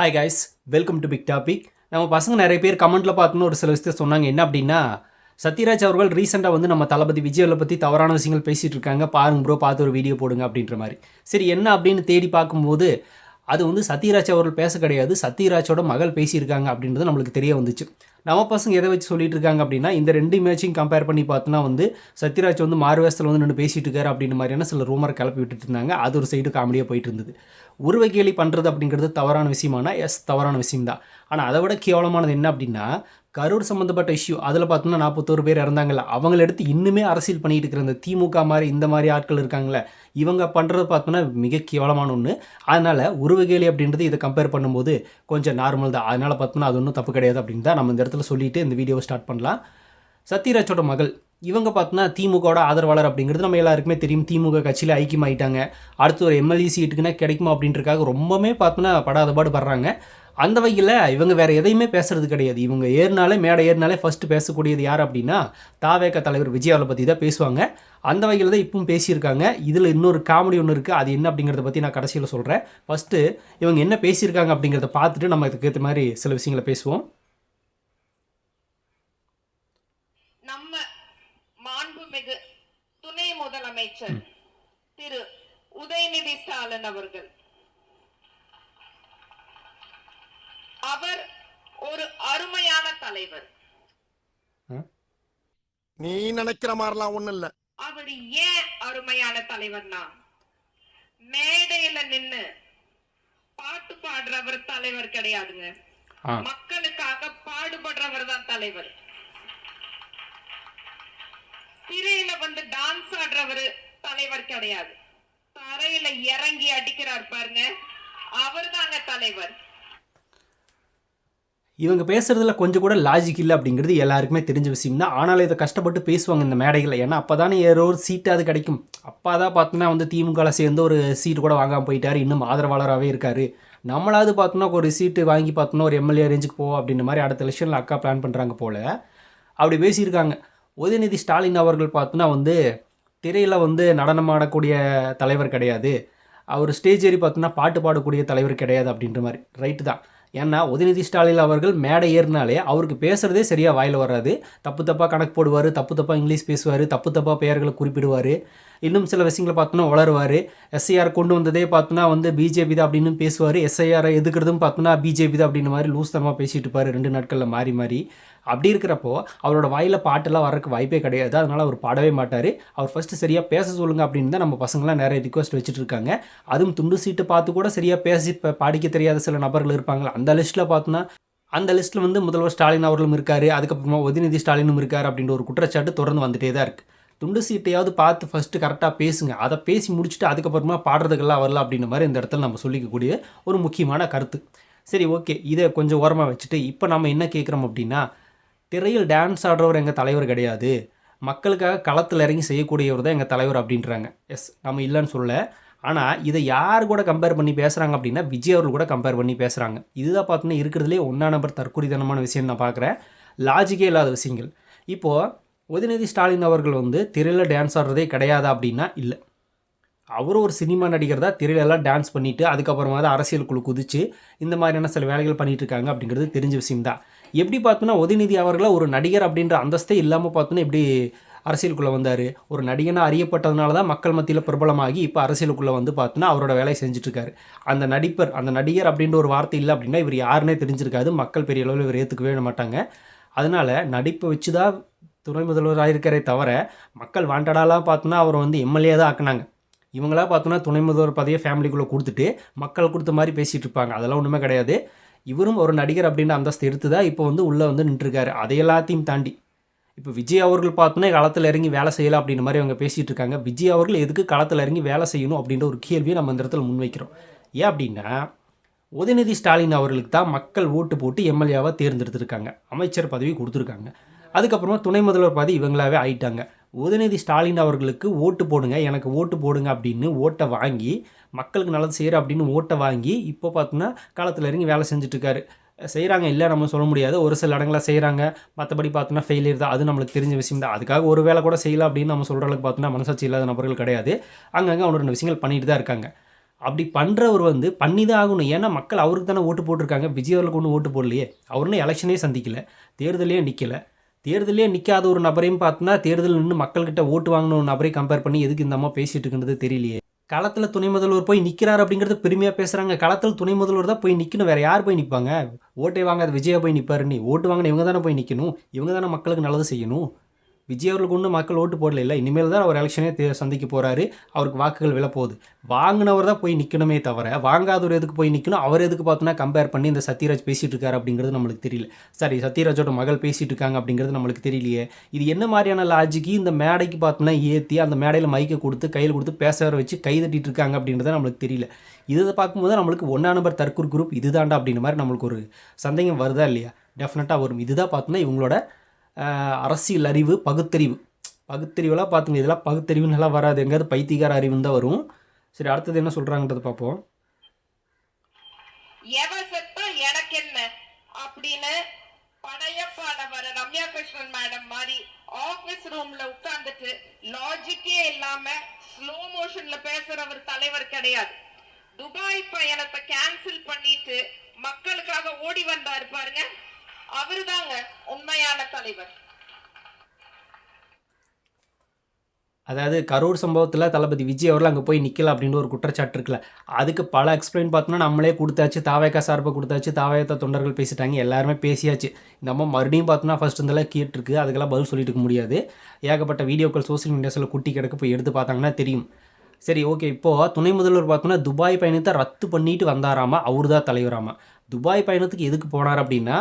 Hi guys welcome to big topic நம்ம பசங்க நிறைய பேர் கமெண்ட்டில் பார்த்துன்னு ஒரு சில விஷயத்தை சொன்னாங்க. என்ன அப்படின்னா சத்யராஜ் அவர்கள் ரீசெண்டாக வந்து நம்ம தளபதி விஜயலை பற்றி தவறான விஷயங்கள் பேசிகிட்டு இருக்காங்க. பாருங்க ப்ரோ பார்த்து ஒரு வீடியோ போடுங்க அப்படின்ற மாதிரி. சரி என்ன அப்படின்னு தேடி பார்க்கும்போது அது வந்து சத்யராஜ் அவர்கள் பேச கிடையாது. சத்யராஜோட மகள் பேசியிருக்காங்க அப்படின்றது நம்மளுக்கு தெரிய வந்துச்சு. நம்ம பசங்க எதை வச்சு சொல்லிட்டு இருக்காங்க அப்படின்னா இந்த ரெண்டு மேட்சையும் கம்பேர் பண்ணி பார்த்தோன்னா வந்து சத்யராஜ் வந்து மாறுவேஷத்தில் வந்து நின்று பேசிட்டு இருக்காரு அப்படின்ற மாதிரியான சில ரூமர் கிளப்பி விட்டுட்டு இருந்தாங்க. அது ஒரு சைடு காமெடியாக போயிட்டு இருந்தது. உருவ கேலி பண்ணுறது அப்படிங்கிறது தவறான விஷயமானா எஸ் தவறான விஷயம் தான் ஆனால் அதை விட கேவலமானது என்ன அப்படின்னா கரூர் சம்மந்தப்பட்ட இஷ்யூ அதில் பார்த்தோன்னா நாற்பத்தோரு பேர் இறந்தாங்கல்ல. அவங்கள எடுத்து இன்னுமே அரசியல் பண்ணிகிட்டு இருக்கிற இந்த திமுக மாதிரி இந்த மாதிரி ஆட்கள் இருக்காங்களே இவங்க பண்ணுறது பார்த்தோன்னா மிக கேவலமான ஒன்று அதனால் உருவகேலி அப்படின்றது இதை கம்பேர் பண்ணும்போது கொஞ்சம் நார்மல் தான். அதனால் பார்த்தோன்னா அது ஒன்றும் தப்பு கிடையாது அப்படின்னு தான் நம்ம இந்த இடத்துல சொல்லிட்டு இந்த வீடியோவை ஸ்டார்ட் பண்ணலாம். சத்யராஜோட மகள் இவங்க பார்த்தோன்னா திமுகவோட ஆதரவாளர் அப்படிங்கிறது நம்ம எல்லாருக்குமே தெரியும். திமுக கட்சியில் ஐக்கியமாயிட்டாங்க. அடுத்து ஒரு எம்எல்ஏ சீட்டுக்குன்னா கிடைக்குமா அப்படின்றக்காக ரொம்பவே பார்த்தோன்னா படாத பாடு படுறாங்க. அந்த வகையில் இவங்க வேறு எதையுமே பேசுறது கிடையாது. இவங்க ஏறினாலே மேடை ஏறினாலே ஃபஸ்ட்டு பேசக்கூடியது யார் அப்படின்னா தாவேக தலைவர் விஜயாவை பற்றி தான் பேசுவாங்க. அந்த வகையில் தான் இப்பவும் பேசியிருக்காங்க. இதில் இன்னொரு காமெடி ஒன்று இருக்குது அது என்ன அப்படிங்கிறத பற்றி நான் கடைசியில் சொல்கிறேன் ஃபஸ்ட்டு இவங்க என்ன பேசியிருக்காங்க அப்படிங்கிறத பார்த்துட்டு நம்ம இதுக்கு ஏற்ற மாதிரி சில விஷயங்களை பேசுவோம். நம்ம மாண்புமிகு துணை முதலமைச்சர் திரு உதயநிதி ஸ்டாலின் அவர்கள் அவர் ஒரு அருமையான தலைவர். நீ நினைக்கிற மாதிரிலாம் ஒண்ணும் இல்ல. அவர் ஏன் அருமையான தலைவர்னா? மேடையில நின்னு பாட்டு பாடுறவர் தலைவர் கிடையாதுங்க. மக்களுக்காக பாடுபடுறவர் தான் தலைவர். திரையில வந்து டான்ஸ் ஆடுறவரு தலைவர் கிடையாது. தரையில இறங்கி அடிக்கிறார் பாருங்க. அவர்தாங்க தலைவர். இவங்க பேசுகிறதுல கொஞ்சம் கூட லாஜிக் இல்லை அப்படிங்கிறது எல்லாருக்குமே தெரிஞ்ச விஷயம் தான். ஆனாலும் இதை கஷ்டப்பட்டு பேசுவாங்க இந்த மேடைகளில் ஏன்னா அப்போ தானே ஏதோ ஒரு சீட்டு அது கிடைக்கும். அப்பா தான் பார்த்தோன்னா வந்து திமுகவில் சேர்ந்து ஒரு சீட்டு கூட வாங்காமல் போயிட்டார். இன்னும் ஆதரவாளராகவே இருக்கார். நம்மளாவது பார்த்தோன்னா ஒரு சீட்டு வாங்கி பார்த்தோன்னா ஒரு எம்எல்ஏ ரேஞ்சுக்கு போ அப்படின்ற மாதிரி அடுத்த எலெக்ஷனில் அக்கா பிளான் பண்ணுறாங்க போல். அப்படி பேசியிருக்காங்க. உதயநிதி ஸ்டாலின் அவர்கள் பார்த்தோன்னா வந்து திரையில் வந்து நடனமாடக்கூடிய தலைவர் கிடையாது. அவர் ஸ்டேஜ் ஏறி பார்த்தோன்னா பாட்டு பாடக்கூடிய தலைவர் கிடையாது அப்படின்ற மாதிரி. ரைட்டு தான். ஏன்னா உதயநிதி ஸ்டாலின் அவர்கள் மேடை ஏறினாலே அவருக்கு பேசுகிறதே சரியாக வாயில் வராது. தப்பு தப்பாக கணக்கு போடுவார் தப்பு தப்பாக இங்கிலீஷ் பேசுவார் தப்பு தப்பாக பெயர்களை குறிப்பிடுவார். இன்னும் சில விஷயங்களை பார்த்தோன்னா வளருவார். எஸ்ஐஆர் கொண்டு வந்ததே பார்த்தோன்னா வந்து பிஜேபி தான் அப்படின்னு பேசுவார். எஸ்ஐஆரை எதுக்குறதும் பார்த்தோன்னா பிஜேபி தான் அப்படின்ற மாதிரி லூஸ்தனமாக பேசிட்டு இருப்பார். ரெண்டு நாட்களில் மாறி மாறி. அப்படி இருக்கிறப்போ அவரோட வாயில் பாட்டெல்லாம் வரக்கு வாய்ப்பே கிடையாது. அதனால் அவர் பாடவே மாட்டார். அவர் ஃபஸ்ட்டு சரியாக பேச சொல்லுங்க அப்படின்னு தான் நம்ம பசங்களாம் நிறைய ரிக்வஸ்ட் வச்சுட்டு இருக்காங்க. அதுவும் துண்டு சீட்டு பார்த்து கூட சரியாக பேசி இப்போ படிக்க தெரியாத சில நபர்கள் இருப்பாங்களா அந்த லிஸ்ட்டில் பார்த்தோன்னா அந்த லிஸ்ட்டில் வந்து முதல்வர் ஸ்டாலின் அவர்களும் இருக்கார். அதுக்கப்புறமா உதயநிதி ஸ்டாலினும் இருக்கார் அப்படின்ற ஒரு குற்றச்சாட்டு தொடர்ந்து வந்துட்டே தான் இருக்குது துண்டு சீட்டையாவது பார்த்து ஃபஸ்ட்டு கரெக்டாக பேசுங்க. அதை பேசி முடிச்சுட்டு அதுக்கப்புறமா பாடுறதுக்கெல்லாம் வரல அப்படின்ற மாதிரி இந்த இடத்துல நம்ம சொல்லிக்கக்கூடிய ஒரு முக்கியமான கருத்து. சரி ஓகே இதை கொஞ்சம் ஓரமாக வச்சுட்டு இப்போ நம்ம என்ன கேட்குறோம் அப்படின்னா திரையில் டான்ஸ் ஆடுறவர் எங்கள் தலைவர் கிடையாது. மக்களுக்காக களத்தில் இறங்கி செய்யக்கூடியவர் தான் எங்கள் தலைவர் அப்படின்றாங்க. எஸ் நம்ம இல்லைன்னு சொல்ல ஆனால் இதை யார் கூட கம்பேர் பண்ணி பேசுகிறாங்க அப்படின்னா விஜய் அவர்கள் கூட கம்பேர் பண்ணி பேசுகிறாங்க இதுதான் பார்த்தோன்னா இருக்கிறதுலே ஒன்றா நம்பர் தற்கொலைத்தனமான விஷயம் நான் பார்க்குறேன். லாஜிக்கே இல்லாத விஷயங்கள். இப்போது உதயநிதி ஸ்டாலின் அவர்கள் வந்து திரையில் டான்ஸ் ஆடுறதே கிடையாது அப்படின்னா இல்லை. அவரும் ஒரு சினிமா நடிகர் தான் திரையிலெல்லாம் டான்ஸ் பண்ணிவிட்டு அதுக்கப்புறமா தான் அரசியலுக்குள்ள குதிச்சு இந்த மாதிரியான சில வேலைகள் பண்ணிகிட்டு இருக்காங்க அப்படிங்கிறது தெரிஞ்ச விஷயம்தான். எப்படி பார்த்தோன்னா உதயநிதி அவர்களை ஒரு நடிகர் அப்படின்ற அந்தஸ்தே இல்லாமல் பார்த்தோன்னா எப்படி அரசியலுக்குள்ளே வந்தார்? ஒரு நடிகனாக அறியப்பட்டதுனால தான் மக்கள் மத்தியில் பிரபலமாகி இப்போ அரசியலுக்குள்ளே வந்து பார்த்தோன்னா அவரோட வேலையை செஞ்சுட்ருக்காரு. அந்த நடிப்பர் அந்த நடிகர் அப்படின்ற ஒரு வார்த்தை இல்லை அப்படின்னா இவர் யாருன்னே தெரிஞ்சிருக்காது. மக்கள் பெரிய அளவில் இவர் ஏற்றுக்கவே மாட்டாங்க. அதனால் நடிப்பை வச்சு தான் துணை முதல்வராக இருக்கிறே தவிர மக்கள் வாண்டடாலாம் பார்த்தோன்னா அவரை வந்து எம்எல்ஏ தான் ஆக்குனாங்க. இவங்களா பார்த்தோன்னா துணை முதல்வர் பதவியை ஃபேமிலிக்குள்ளே கொடுத்துட்டு மக்கள் கொடுத்த மாதிரி பேசிகிட்டு இருப்பாங்க அதெல்லாம் ஒன்றுமே கிடையாது. இவரும் ஒரு நடிகர் அப்படின்ற அந்தஸ்து எடுத்து தான் இப்போ வந்து உள்ளே வந்து நின்றுருக்காரு. அதை எல்லாத்தையும் தாண்டி. இப்போ விஜய் அவர்கள் பார்த்தோன்னா களத்தில் இறங்கி வேலை செய்யலாம் அப்படின்ற மாதிரி அவங்க பேசிகிட்டு இருக்காங்க. விஜய் அவர்கள் எதுக்கு களத்தில் இறங்கி வேலை செய்யணும் அப்படின்ற ஒரு கேள்வியை நம்ம இந்த இடத்துல முன்வைக்கிறோம். ஏன் அப்படின்னா உதயநிதி ஸ்டாலின் அவர்களுக்கு தான் மக்கள் ஓட்டு போட்டு எம்எல்ஏவாக தேர்ந்தெடுத்திருக்காங்க. அமைச்சர் பதவி கொடுத்துருக்காங்க. அதுக்கப்புறமா துணை முதல்வர் பதவி இவங்களாவே ஆயிட்டாங்க. உதயநிதி ஸ்டாலின் அவர்களுக்கு ஓட்டு போடுங்க எனக்கு ஓட்டு போடுங்க அப்படின்னு ஓட்டை வாங்கி மக்களுக்கு நல்லது செய்கிற அப்படின்னு ஓட்டை வாங்கி இப்போ பார்த்தோன்னா காலத்தில் இறங்கி வேலை செஞ்சுட்ருக்காரு செய்கிறாங்க இல்லை நம்ம சொல்ல முடியாது. ஒரு சில இடங்களில் செய்கிறாங்க மற்றபடி பார்த்தோன்னா ஃபெயிலியர் தான். அது நம்மளுக்கு தெரிஞ்ச விஷயம் தான். அதுக்காக ஒரு வேலை கூட செய்யலாம் அப்படின்னு நம்ம சொல்கிற அளவுக்கு பார்த்தோன்னா மனசாட்சி இல்லாத நபர்கள் கிடையாது. அங்கங்கே அவங்க ரெண்டு விஷயங்கள் பண்ணிட்டு தான் இருக்காங்க. அப்படி பண்ணுறவர் வந்து பண்ணி தான் ஆகணும். ஏன்னா மக்கள் அவருக்கு தானே ஓட்டு போட்டிருக்காங்க. விஜய் அவர்களுக்கு ஒன்றும் ஓட்டு போடலையே. அவருன்னு எலெக்ஷனே சந்திக்கல. தேர்தலே நிற்கலை தேர்தலே நிற்காத ஒரு நபரையும் பார்த்தோன்னா தேர்தல் நின்று மக்கள்கிட்ட ஓட்டு வாங்கின ஒரு நபரையும் கம்பேர் பண்ணி எதுக்கு இந்த அம்மா பேசிகிட்டு இருக்குன்றது தெரியலையே. களத்தில் துணை முதல்வர் போய் நிற்கிறார் அப்படிங்கிறது பெருமையாக பேசுகிறாங்க களத்தில் துணை முதல்வர் தான் போய் நிற்கணும் வேறு யார் போய் நிற்பாங்க ஓட்டை வாங்காத விஜயா போய் நிற்பாரு நீ. ஓட்டு வாங்கின இவங்க தானே போய் நிற்கணும் இவங்க தானே மக்களுக்கு நல்லது செய்யணும். விஜய் அவர்களுக்கு ஒன்றும் மக்கள் ஓட்டு போடல இல்லை. இனிமேல் தான் அவர் எலெக்ஷனே சந்திக்க போகிறாரு அவருக்கு வாக்குகள் விழப்போகுது போகுது. வாங்கினவர் தான் போய் நிற்கணுமே தவிர வாங்காதவர் எதுக்கு போய் நிற்கணும் அவர் எதுக்கு பார்த்தோன்னா கம்பேர் பண்ணி இந்த சத்யராஜ் பேசிகிட்டு இருக்காரு அப்படிங்கிறது நம்மளுக்கு தெரியல. சரி சத்யராஜோட மகள் பேசிகிட்டு இருக்காங்க அப்படிங்கிறது நம்மளுக்கு தெரியலையே. இது என்ன மாதிரியான லாஜிக்கு இந்த மேடைக்கு பார்த்தோன்னா ஏற்றி அந்த மேடையில் மைக்கை கொடுத்து கையில் கொடுத்து பேச வர வச்சு கை தட்டிட்டு இருக்காங்க அப்படின்றத நம்மளுக்கு தெரியல. இதை பார்க்கும்போது நம்மளுக்கு ஒன்றா நம்பர் தற்கூர் குரூப் இதுதான்டா அப்படின்ற மாதிரி நம்மளுக்கு ஒரு சந்தேகம் வருதா இல்லையா? டெஃபினட்டாக வரும். இதுதான் பார்த்தோன்னா இவங்களோட அரசியல் அறிவு பகுத்தறிவு. பகுத்தறிவெல்லாம் பார்த்துங்க இதெல்லாம் பகுத்தறிவுன்னு எல்லாம் வராது. எங்கேயாவது பைத்தியகார அறிவுன்னு தான் வரும். சரி அடுத்தது என்ன சொல்கிறாங்கன்றதை பார்ப்போம். எனக்கு என்ன? அப்படின்னு படையப்பாட வர ரம்யா கிருஷ்ணன் மேடம் மாதிரி ஆபீஸ் ரூம்ல உட்கார்ந்துட்டு லாஜிக்கே இல்லாம ஸ்லோ மோஷன்ல பேசுறவர் தலைவர் கிடையாது. துபாய் பயணத்தை கேன்சல் பண்ணிட்டு மக்களுக்காக ஓடி வந்தாரு பாருங்க. அவருதாங்க உண்மையான தலைவர். அதாவது கரூர் சம்பவத்தில் தளபதி விஜய் அவர்கள் அங்கே போய் நிற்கல அப்படின்னு ஒரு குற்றச்சாட்டு இருக்குல்ல. அதுக்கு பல எக்ஸ்பிளைன் பார்த்தோன்னா நம்மளே கொடுத்தாச்சு தாவேக்கா சார்பாக கொடுத்தாச்சு தாவேக்கா தொண்டர்கள் பேசிட்டாங்க எல்லாருமே பேசியாச்சு. இந்த அம்மா மறுபடியும் பார்த்தோன்னா ஃபஸ்ட் இருந்தாலும் கேட்டிருக்கு அதுக்கெல்லாம் பதில் சொல்லிட்டு இருக்க முடியாது. ஏகப்பட்ட வீடியோக்கள் சோஷியல் மீடியாஸில் குட்டி கிடக்கு போய் எடுத்து பார்த்தாங்கன்னா தெரியும். சரி ஓகே இப்போது துணை முதல்வர் பார்த்தோன்னா துபாய் பயணத்தை ரத்து பண்ணிட்டு வந்தாராமா? அவர் தான் தலைவராமா? துபாய் பயணத்துக்கு எதுக்கு போனார் அப்படின்னா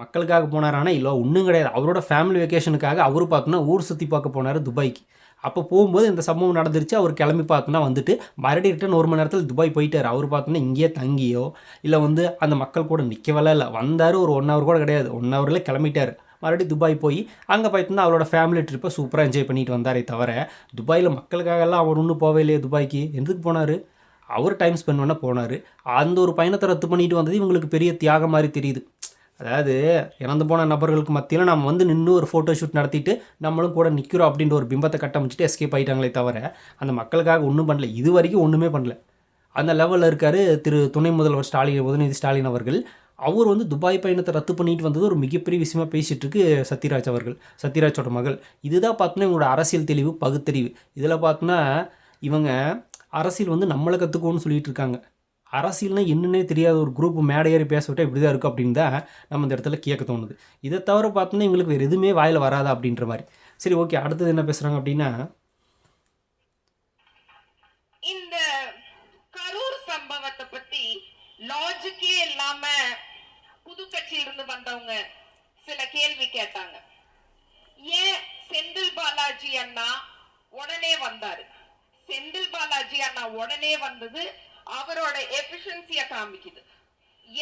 மக்களுக்காக போனாரானா இல்லை ஒன்றும் கிடையாது. அவரோட ஃபேமிலி வெக்கேஷனுக்காக அவர் பார்க்கணும் ஊர் சுற்றி பார்க்க போனார் துபாய்க்கு. அப்போ போகும்போது இந்த சம்பவம் நடந்துருச்சு அவர் கிளம்பி பார்த்துனா வந்துட்டு மறுபடியும் ரிட்டன் ஒரு மணி நேரத்தில் துபாய் போயிட்டார். அவர் பார்த்தோன்னா இங்கேயே தங்கியோ இல்லை வந்து அந்த மக்கள் கூட நிற்கவெல்லாம் இல்லை. வந்தார் ஒரு ஒன் ஹவர் கூட கிடையாது. ஒன் ஹவரில் கிளம்பிட்டார். மறுபடியும் துபாய் போய் அங்கே பார்த்தோன்னா அவரோட ஃபேமிலி ட்ரிப்பை சூப்பராக என்ஜாய் பண்ணிட்டு வந்தாரே தவிர துபாயில் மக்களுக்காகலாம் அவர் ஒன்றும் போவே இல்லையே துபாய்க்கு. எதுக்கு போனார்? அவர் டைம் ஸ்பெண்ட் பண்ண போனார். அந்த ஒரு பயணத்தை ரத்து பண்ணிட்டு வந்தது இவங்களுக்கு பெரிய தியாகம் மாதிரி தெரியுது. அதாவது இறந்து போன நபர்களுக்கு மத்தியில் நம்ம வந்து நின்று ஒரு ஃபோட்டோ ஷூட் நடத்திட்டு நம்மளும் கூட நிற்கிறோம் அப்படின்ற ஒரு பிம்பத்தை கட்டமைச்சிட்டு எஸ்கேப் ஆயிட்டாங்களே தவிர அந்த மக்களுக்காக ஒன்றும் பண்ணல. இது வரைக்கும் ஒன்றுமே பண்ணல. அந்த லெவலில் இருக்கார் திரு துணை முதல்வர் ஸ்டாலின் உதயநிதி ஸ்டாலின் அவர்கள். அவர் வந்து துபாய் பயணத்தை ரத்து பண்ணிட்டு வந்தது ஒரு மிகப்பெரிய விஷயமா பேசிகிட்ருக்கு இருக்கு சத்யராஜ் அவர்கள் சத்யராஜோட மகள். இதுதான் பார்த்தோன்னா இவங்களோட அரசியல் தெளிவு பகுத்தறிவு. இதில் பார்த்தோன்னா இவங்க அரசியல் வந்து நம்மளை கற்றுக்கோன்னு சொல்லிட்டு இருக்காங்க. அரசியல்னா என்னன்னே தெரியாத ஒரு குரூப் மேடை ஏறி பேச விட்டா இப்படி தான் இருக்கும் அப்படின்னு தான் நம்ம இந்த இடத்துல கேட்க தோணுது. இதை தவிர பார்த்தோன்னா இவங்களுக்கு வேறு எதுவுமே வாயில் வராதா அப்படின்ற மாதிரி. சரி ஓகே அடுத்தது என்ன பேசுகிறாங்க அப்படின்னா இந்த கரூர் சம்பவத்தை பத்தி லாஜிக்கே இல்லாம புது கட்சியிலிருந்து வந்தவங்க சில கேள்வி கேட்டாங்க. ஏன் செந்தில் பாலாஜி அண்ணா உடனே வந்தாரு? செந்தில் பாலாஜி அண்ணா உடனே வந்தது அவரோட எஃபிஷியன்சிய காமிக்குது.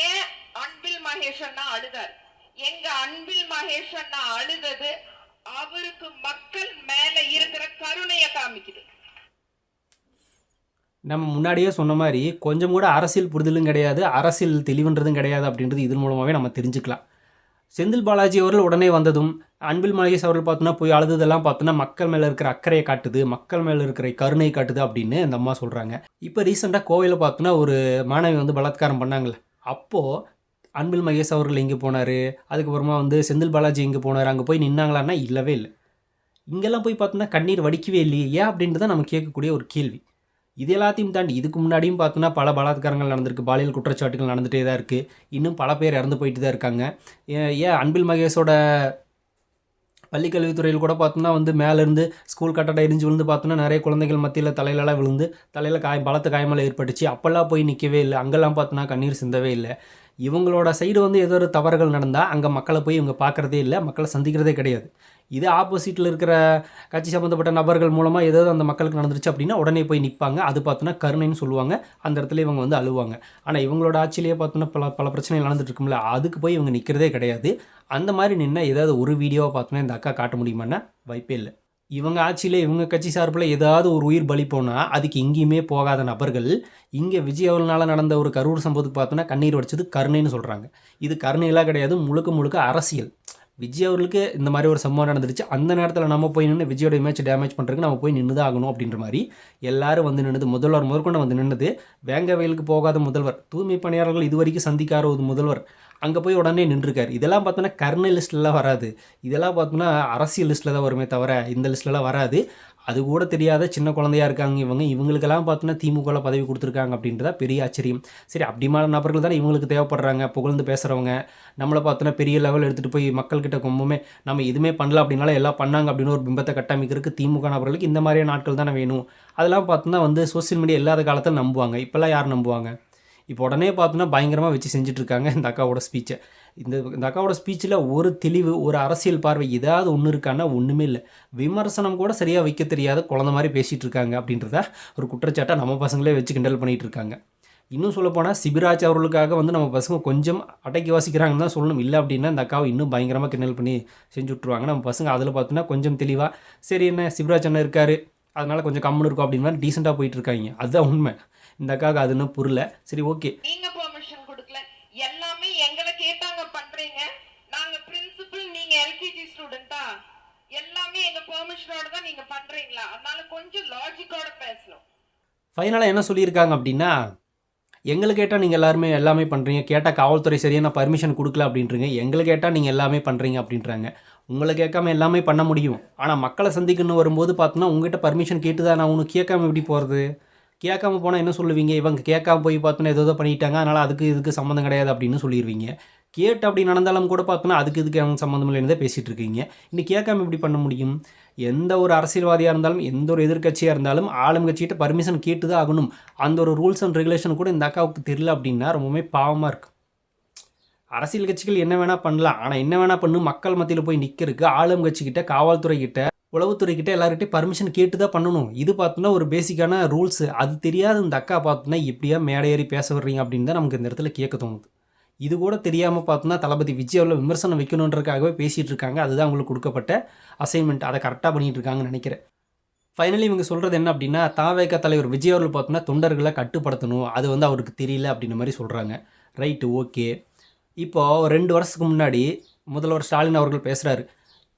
ஏன் அன்பில் மகேஷன்னா அழுதார். அழுதாரு எங்க அன்பில் மகேஷன்னா அழுதது அவருக்கு மக்கள் மேல இருக்கிற கருணைய காமிக்குது. நம்ம முன்னாடியே சொன்ன மாதிரி கொஞ்சம் கூட அரசியல் புரிதலும் கிடையாது. அரசியல் தெளிவுன்றதும் கிடையாது அப்படின்றது இதன் மூலமாகவே நம்ம தெரிஞ்சுக்கலாம். செந்தில் பாலாஜி அவர்கள் உடனே வந்ததும் அன்பில் மகேஷ் அவர்கள் பார்த்தோன்னா போய் அழுததெல்லாம் பார்த்தோன்னா மக்கள் மேலே இருக்கிற அக்கறையை காட்டுது மக்கள் மேலே இருக்கிற கருணை காட்டுது அப்படின்னு அந்த அம்மா சொல்கிறாங்க இப்போ ரீசெண்டாக கோவையில் பார்த்தோன்னா ஒரு மாணவி வந்து பலாத்காரம் பண்ணாங்களே அப்போது அன்பில் மகேஷ் அவர்கள் எங்கே போனார்? அதுக்கப்புறமா வந்து செந்தில் பாலாஜி எங்கே போனார்? அங்கே போய் நின்னாங்களான்னா இல்லவே இல்லை. இங்கெல்லாம் போய் பார்த்தோன்னா கண்ணீர் வடிக்கவே இல்லையே. ஏன் அப்படின்றத நம்ம கேட்கக்கூடிய ஒரு கேள்வி. இது எல்லாத்தையும் தாண்டி இதுக்கு முன்னாடியும் பார்த்தோன்னா பல பலாத்காரங்கள் நடந்திருக்கு பாலியல் குற்றச்சாட்டுகள் நடந்துகிட்டே தான் இருக்குது இன்னும் பல பேர் இறந்து போயிட்டு தான் இருக்காங்க. ஏன் ஏன் அன்பில் மகேஷோட பள்ளிக்கல்வித்துறையில் கூட பார்த்தோம்னா வந்து மேலேருந்து ஸ்கூல் கட்டடம் எரிஞ்சு விழுந்து பார்த்தோன்னா நிறைய குழந்தைகள் மத்தியில் தலையிலலாம் விழுந்து தலையில் காயம் பலத்த காயமெல்லாம் ஏற்பட்டுச்சு. அப்போல்லாம் போய் நிற்கவே இல்லை. அங்கெல்லாம் பார்த்தோன்னா கண்ணீர் சிந்தவே இல்லை. இவங்களோட சைடு வந்து ஏதோ ஒரு தவறுகள் நடந்தால் அங்கே மக்களை போய் இவங்க பார்க்குறதே இல்லை. மக்களை சந்திக்கிறதே கிடையாது. இது ஆப்போசிட்டில் இருக்கிற கட்சி சம்மந்தப்பட்ட நபர்கள் மூலமாக ஏதாவது அந்த மக்களுக்கு நடந்துருச்சு அப்படின்னா உடனே போய் நிற்பாங்க அது பார்த்தோன்னா கருணைன்னு சொல்லுவாங்க. அந்த இடத்துல இவங்க வந்து அழுவாங்க. ஆனால் இவங்களோட ஆட்சியிலேயே பார்த்தோன்னா பல பல பிரச்சனைகள் நடந்துட்டு இருக்கும்ல அதுக்கு போய் இவங்க நிற்கிறதே கிடையாது. அந்த மாதிரி நின்னா ஏதாவது ஒரு வீடியோவை பார்த்தோன்னா இந்த அக்கா காட்ட முடியுமான்னா வாய்ப்பே இல்லை. இவங்க ஆட்சியில் இவங்க கட்சி சார்பில் ஏதாவது ஒரு உயிர் பலி போனால் அதுக்கு எங்கேயுமே போகாத நபர்கள் இங்கே விஜய் அவர்களால் நடந்த ஒரு கரூர் சம்பவத்துக்கு பார்த்தோன்னா கண்ணீர் வடிச்சது கருணைன்னு சொல்கிறாங்க இது கருணையெல்லாம் கிடையாது முழுக்க முழுக்க அரசியல். விஜய் அவர்களுக்கு இந்த மாதிரி ஒரு சம்பவம் நடந்துருச்சு. அந்த நேரத்தில் நம்ம போய் நின்று விஜயோட இமேஜ் டேமேஜ் பண்ணுறதுக்கு நம்ம போய் நின்று தான் ஆகணும் அப்படின்ற மாதிரி எல்லாரும் வந்து நின்றுது முதல்வர் முதற்கொண்டு வந்து நின்றுது வேங்க வயலுக்கு போகாத முதல்வர் தூய்மை பணியாளர்கள் இது வரைக்கும் சந்திக்காத ஒரு முதல்வர் அங்கே போய் உடனே நின்றுருக்காரு. இதெல்லாம் பார்த்தோன்னா கர்ண லிஸ்ட்லலாம் வராது. இதெல்லாம் பார்த்தோன்னா அரசியல் லிஸ்ட்டில் தான் வருமே தவிர இந்த லிஸ்ட்லலாம் வராது. அது கூட தெரியாத சின்ன குழந்தையா இருக்காங்க இவங்க. இவங்களுக்கெல்லாம் பார்த்தோன்னா திமுகவில் பதவி கொடுத்துருக்காங்க அப்படின்றதா பெரிய ஆச்சரியம். சரி அப்படிமான நபர்கள் தானே இவங்களுக்கு தேவைப்படுறாங்க புகழ்ந்து பேசுகிறவங்க நம்மளை பார்த்தோன்னா பெரிய லெவல் எடுத்துகிட்டு போய் மக்கள்கிட்ட கொம்புமே நம்ம எதுவுமே பண்ணல அப்படின்னால எல்லாம் பண்ணாங்க அப்படின்னு ஒரு பிம்பத்தை கட்டமைக்கிறதுக்கு திமுக நபர்களுக்கு இந்த மாதிரியான நாட்கள் தானே வேணும். அதெல்லாம் பார்த்தோன்னா வந்து சோஷியல் மீடியா இல்லாத காலத்தில் நம்புவாங்க. இப்போல்லாம் யார் நம்புவாங்க? இப்போ உடனே பார்த்தோன்னா பயங்கரமாக வச்சு செஞ்சிட்ருக்காங்க இந்த அக்காவோட ஸ்பீச்சை இந்த இந்த அக்காவோட ஸ்பீச்சில் ஒரு தெளிவு ஒரு அரசியல் பார்வை ஏதாவது ஒன்று இருக்கான்னா ஒன்றுமே இல்லை. விமர்சனம் கூட சரியாக வைக்க தெரியாத குழந்த மாதிரி பேசிகிட்டு இருக்காங்க அப்படின்றத ஒரு குற்றச்சாட்டை நம்ம பசங்களே வச்சு கிண்டல் பண்ணிகிட்டு இருக்காங்க இன்னும் சொல்லப்போனால் சிபிராஜ் அவர்களுக்காக வந்து நம்ம பசங்க கொஞ்சம் அடக்கி வாசிக்கிறாங்கன்னு தான் சொல்லணும். இல்லை அப்படின்னா இந்த அக்காவை இன்னும் பயங்கரமாக கிண்டல் பண்ணி செஞ்சு விட்ருவாங்க நம்ம பசங்க அதில் பார்த்தோன்னா கொஞ்சம் தெளிவாக சரி என்ன சிபிராஜ் அண்ணன் இருக்கார். அதனால் கொஞ்சம் கம்முன்னு இருக்கும் அப்படின்னு டீசெண்டாக போயிட்டுருக்காங்க அதுதான் உண்மை. இந்த அக்காவுக்கு அது இன்னும் புரியல. சரி ஓகே நீங்க பெர்மிஷன் கொடுக்கல. எல்லாமே எங்களை கேட்டாங்க பண்றீங்க. நாங்க பிரின்சிபல் நீங்க எல்கேஜி ஸ்டூடெண்டா எல்லாமே எங்க பெர்மிஷனோட தான் நீங்க பண்றீங்களா? அதனால கொஞ்சம் லாஜிக்கோட பேசணும். ஃபைனலாக என்ன சொல்லியிருக்காங்க அப்படின்னா எங்களை கேட்டால் நீங்கள் எல்லாருமே எல்லாமே பண்ணுறீங்க கேட்டால் காவல்துறை சரியான பர்மிஷன் கொடுக்கல அப்படின்றீங்க. எங்களை கேட்டால் நீங்கள் எல்லாமே பண்ணுறீங்க அப்படின்றாங்க. உங்களை கேட்காம எல்லாமே பண்ண முடியும். ஆனால் மக்களை சந்திக்கணும் வரும்போது பார்த்தோன்னா உங்ககிட்ட பர்மிஷன் கேட்டு தான் நான் உனக்கு கேட்காம எப்படி போகிறது கேட்காம போனால் என்ன சொல்லுவீங்க? இவங்க கேட்காம போய் பார்த்தோன்னா ஏதோ பண்ணிட்டாங்க. அதனால் அதுக்கு இதுக்கு சம்மந்தம் கிடையாது அப்படின்னு சொல்லிடுவீங்க கேட்டு அப்படி நடந்தாலும் கூட பார்த்தோன்னா அதுக்கு இதுக்கு அவங்க சம்மந்தம் இல்லைன்னு தான் பேசிகிட்டு இருக்கீங்க. இன்னைக்கு கேட்காம எப்படி பண்ண முடியும்? எந்த ஒரு அரசியல்வாதியாக இருந்தாலும் எந்த ஒரு எதிர்க்கட்சியாக இருந்தாலும் ஆளுங்கட்சிகிட்ட பர்மிஷன் கேட்டு தான் ஆகணும். அந்த ஒரு ரூல்ஸ் அண்ட் ரெகுலேஷன் கூட இந்த அக்காவுக்கு தெரியல அப்படின்னா ரொம்பவுமே பாவமாக இருக்குது அரசியல் கட்சிகள் என்ன வேணால் பண்ணலாம். ஆனால் என்ன வேணால் பண்ணு? மக்கள் மத்தியில் போய் நிற்கிறதுக்கு ஆளும் கட்சிக்கிட்ட உளவுத்துறைக்கிட்ட எல்லாருக்கிட்டே உளவுத்துறை பர்மிஷன் கேட்டு தான் பண்ணணும். இது பார்த்தோன்னா ஒரு பேசிக்கான ரூல்ஸ் அது தெரியாத இந்த அக்கா பார்த்தோன்னா எப்படியா மேடை ஏறி பேச வர்றீங்க அப்படின்னு தான் நமக்கு இந்த இடத்துல கேட்க தோணுது. இது கூட தெரியாமல் பார்த்தோன்னா தளபதி விஜயாவில் விமர்சனம் வைக்கணுன்றதுக்காகவே பேசிகிட்டு இருக்காங்க. அதுதான் அவங்களுக்கு கொடுக்கப்பட்ட அசைன்மெண்ட் அதை கரெக்டாக பண்ணிகிட்டு இருக்காங்கன்னு நினைக்கிறேன். ஃபைனலி இவங்க சொல்கிறது என்ன அப்படின்னா தாவேக தலைவர் விஜய் அவர்கள் பார்த்தோன்னா தொண்டர்களை கட்டுப்படுத்தணும். அது வந்து அவருக்கு தெரியல அப்படின்ற மாதிரி சொல்கிறாங்க ரைட்டு ஓகே இப்போது ரெண்டு வருஷத்துக்கு முன்னாடி முதல்வர் ஸ்டாலின் அவர்கள் பேசுகிறாரு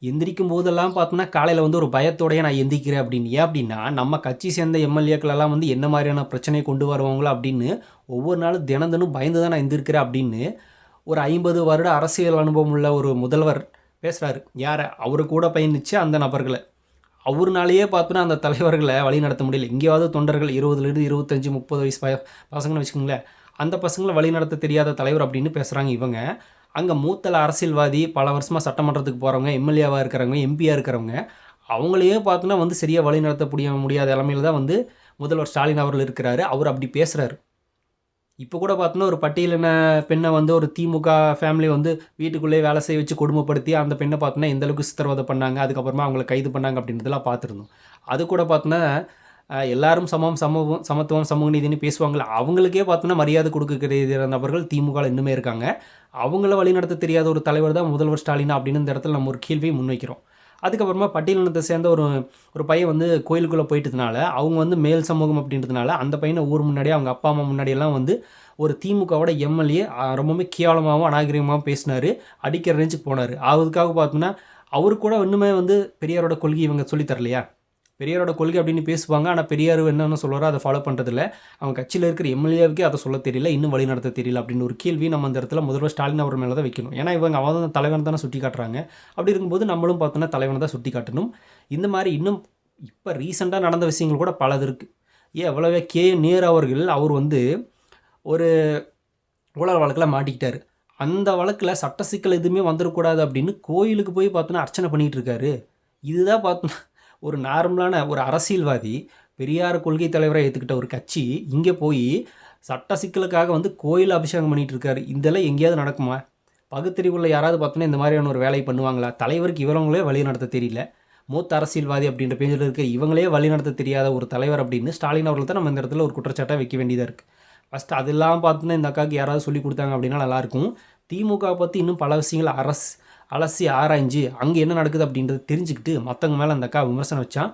எந்திரிக்கும் போதெல்லாம் பார்த்தோன்னா காலையில் வந்து ஒரு பயத்தோடய நான் எந்திரிக்கிறேன் அப்படின்னு. ஏன் அப்படின்னா நம்ம கட்சி சேர்ந்த எம்எல்ஏக்களெல்லாம் வந்து என்ன மாதிரியான பிரச்சனையை கொண்டு வருவாங்களோ அப்படின்னு ஒவ்வொரு நாளும் தினம் தினம் பயந்து தான் நான் எந்திரிக்கிறேன் அப்படின்னு ஒரு ஐம்பது வருட அரசியல் அனுபவம் உள்ள ஒரு முதல்வர் பேசுகிறாரு யாரை? அவரு கூட பயணிச்சு அந்த நபர்களை. அவருனாலேயே பார்த்தோன்னா அந்த தலைவர்களை வழி நடத்த முடியல. எங்கேயாவது தொண்டர்கள் இருபதுலேருந்து இருபத்தஞ்சி முப்பது வயசு ப பசங்கன்னு வச்சுக்கோங்களேன். அந்த பசங்களை வழி நடத்த தெரியாத தலைவர் அப்படின்னு பேசுகிறாங்க இவங்க. அங்கே மூத்தல அரசியல்வாதி பல வருஷமாக சட்டமன்றத்துக்கு போகிறவங்க எம்எல்ஏவாக இருக்கிறவங்க எம்பியாக இருக்கிறவங்க அவங்களையே பார்த்தோன்னா வந்து சரியாக வழி நடத்தக்கூடிய முடியாத நிலமையில தான் வந்து முதல்வர் ஸ்டாலின் அவர்கள் இருக்கிறாரு. அவர் அப்படி பேசுகிறாரு இப்போ கூட பார்த்தோன்னா ஒரு பட்டியலின பெண்ணை வந்து ஒரு திமுக ஃபேமிலி வந்து வீட்டுக்குள்ளேயே வேலை செய்ய வச்சு கொடுமைப்படுத்தி அந்த பெண்ணை பார்த்தோன்னா எந்தளவுக்கு சித்திரவதை பண்ணாங்க அதுக்கப்புறமா அவங்கள கைது பண்ணாங்க அப்படின்றதெல்லாம் பார்த்துருந்தோம். அது கூட பார்த்தோன்னா எல்லாரும் சமம் சமூகம் சமத்துவம் சமூக நீதினு பேசுவாங்களே அவங்களுக்கே பார்த்தோன்னா மரியாதை கொடுக்கிற நபர்கள் திமுகவில் இன்னுமே இருக்காங்க. அவங்கள வழிநடத்த தெரியாத ஒரு தலைவர் தான் முதல்வர் ஸ்டாலின் அப்படின்னு இந்த இடத்துல நம்ம ஒரு கேள்வியை முன்வைக்கிறோம். அதுக்கப்புறமா பட்டியலினத்தை சேர்ந்த ஒரு ஒரு பையன் வந்து கோயிலுக்குள்ளே போயிட்டதுனால அவங்க வந்து மேல் சமூகம் அப்படின்றதுனால அந்த பையனை ஊர் முன்னாடியே அவங்க அப்பா அம்மா முன்னாடியெல்லாம் வந்து ஒரு திமுகவோட எம்எல்ஏ ரொம்பவுமே கேவலமாகவும் அநாகரிகமாகவும் பேசினார். அடிக்கிற ரேஞ்சுக்கு போனார். அதுக்காக பார்த்தோம்னா அவரு கூட இன்னுமே வந்து பெரியாரோட கொள்கை இவங்க சொல்லித் தரலையா? பெரியாரோட கொள்கை அப்படின்னு பேசுவாங்க. ஆனால் பெரியார் என்னென்னு சொல்கிறாரோ அதை ஃபாலோ பண்ணுறதில்ல அவங்க கட்சியில் இருக்கிற எம்எல்ஏவுக்கே அதை சொல்ல தெரியல இன்னும் வழி நடத்த தெரியல அப்படின்னு ஒரு கேள்வி நம்ம அந்த இடத்துல முதல்வர் ஸ்டாலின் அவர் மேலே தான் வைக்கணும். ஏன்னா இவங்க அவன் தான் தலைவன் தானே சுட்டி காட்டுறாங்க. அப்படி இருக்கும்போது நம்மளும் பார்த்தோன்னா தலைவனை தான் சுட்டி காட்டணும். இந்த மாதிரி இன்னும் இப்போ ரீசெண்டாக நடந்த விஷயங்கள் கூட பலது இருக்குது ஏன் எவ்வளவே கே. நேர் அவர்கள் அவர் வந்து ஒரு ஊழல் வழக்கில் மாட்டிக்கிட்டார். அந்த வழக்கில் சட்ட சிக்கல் எதுவுமே வந்துடக்கூடாது அப்படின்னு கோயிலுக்கு போய் பார்த்தோன்னா அர்ச்சனை பண்ணிகிட்டு இருக்காரு. இதுதான் பார்த்தோன்னா ஒரு நார்மலான ஒரு அரசியல்வாதி பெரியார் கொள்கை தலைவரை ஏற்றுக்கிட்ட ஒரு கட்சி இங்கே போய் சட்ட சிக்கலுக்காக வந்து கோயில் அபிஷேகம் பண்ணிகிட்டு இருக்காரு. இதெல்லாம் எங்கேயாவது நடக்குமா? பகுத்தறிவுள்ள யாராவது பார்த்தோன்னா இந்த மாதிரியான ஒரு வேலையை பண்ணுவாங்களா? தலைவருக்கு இவங்களே வழி நடத்த தெரியல. மூத்த அரசியல்வாதி அப்படின்ற பேஜில் இருக்க இவங்களே வழி நடத்த தெரியாத ஒரு தலைவர் அப்படின்னு ஸ்டாலின் அவர்கள் தான் நம்ம இந்த இடத்துல ஒரு குற்றச்சாட்டாக வைக்க வேண்டியதாக இருக்குது ஃபஸ்ட்டு அதெல்லாம் பார்த்தோன்னா இந்த அக்காவுக்கு யாராவது சொல்லி கொடுத்தாங்க அப்படின்னா நல்லாயிருக்கும் திமுக பற்றி இன்னும் பல விஷயங்கள் அரசு அலசி ஆராய்ஞ்சு அங்கே என்ன நடக்குது அப்படின்றத தெரிஞ்சுக்கிட்டு மற்றவங்க மேலே அந்த அக்கா விமர்சனம் வச்சா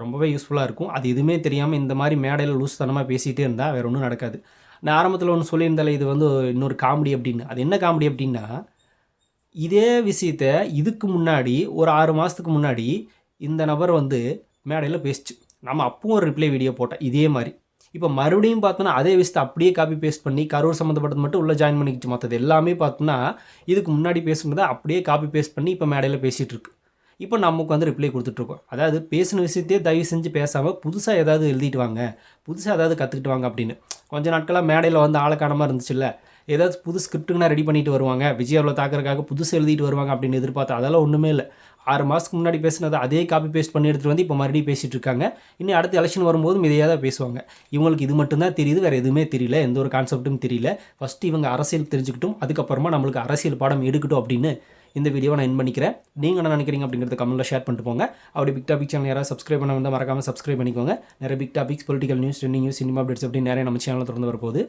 ரொம்பவே யூஸ்ஃபுல்லாக இருக்கும். அது எதுவுமே தெரியாமல் இந்த மாதிரி மேடையில் லூஸ்தனமாக பேசிகிட்டே இருந்தால் வேறு ஒன்றும் நடக்காது. நான் ஆரம்பத்தில் ஒன்று சொல்லியிருந்தாலே இது வந்து இன்னொரு காமெடி அப்படின்னு. அது என்ன காமெடி அப்படின்னா இதே விஷயத்த இதுக்கு முன்னாடி ஒரு ஆறு மாதத்துக்கு முன்னாடி இந்த நபர் வந்து மேடையில் பேசிச்சு. நம்ம அப்பவும் ஒரு ரிப்ளை வீடியோ போட்டோம் இதே மாதிரி. இப்போ மறுபடியும் பார்த்தோன்னா அதே விஷயத்தை அப்படியே காப்பி பேஸ்ட் பண்ணி கரூர் சம்மந்தப்பட்டது மட்டும் உள்ளே ஜாயின் பண்ணிக்கிச்சு. மற்றது எல்லாமே பார்த்தோன்னா இதுக்கு முன்னாடி பேசுனதை அப்படியே காப்பி பேஸ்ட் பண்ணி இப்போ மேடையில் பேசிகிட்டு இருக்கு இப்போ நமக்கு வந்து ரிப்ளை கொடுத்துட்ருக்கோம் அதாவது பேசின விஷயத்தையே தயவு செஞ்சு பேசாமல் புதுசாக ஏதாவது எழுதிட்டு வாங்க. புதுசாக ஏதாவது கற்றுக்கிட்டு வாங்க அப்படின்னு. கொஞ்ச நாட்களாக மேடையில் வந்து ஆளக்கானமாக இருந்துச்சுல்ல. ஏதாவது புது ஸ்கிரிப்ட்டுங்கன்னா ரெடி பண்ணிட்டு வருவாங்க. விஜயாவில் அவளை தாக்குறதுக்காக புதுசு எழுதிட்டு வருவாங்க அப்படின்னு எதிர்பார்த்தா அதெல்லாம் ஒன்றுமே இல்லை. ஆறு மாதத்துக்கு முன்னாடி பேசினதை அதே காப்பி பேஸ்ட் பண்ணி எடுத்துகிட்டு வந்து இப்போ மறுபடியும் பேசிகிட்டு இருக்காங்க. இன்னும் அடுத்த எலெக்ஷன் வரும்போதும் இதையே தான் பேசுவாங்க. இவங்களுக்கு இது மட்டும்தான் தெரியுது வேறு எதுவுமே தெரியல. எந்த ஒரு கான்செப்ட்டும் தெரியல. ஃபஸ்ட்டு இவங்க அரசியல் தெரிஞ்சுக்கிட்டும் அதுக்கப்புறமா நம்மளுக்கு அரசியல் பாடம் எடுக்கட்டும் அப்படின்னு இந்த வீடியோவை நான் என் பண்ணிக்கிறேன். நீங்கள் என்ன நினைக்கிறீங்க அப்படிங்கிறத கமெண்ட்டில் ஷேர் பண்ணிட்டு போங்க. அப்படி பிக் டாபிக் சேனல் யாராவது சப்ஸ்கிரைப் பண்ண வந்தால் மறக்காமல் சப்ஸ்கிரைப் பண்ணிக்கோங்க. நிறைய big topics political news trending news cinema updates அப்படின்னு நிறைய நம்ம சேனலில் திறந்து வரப்போகுது.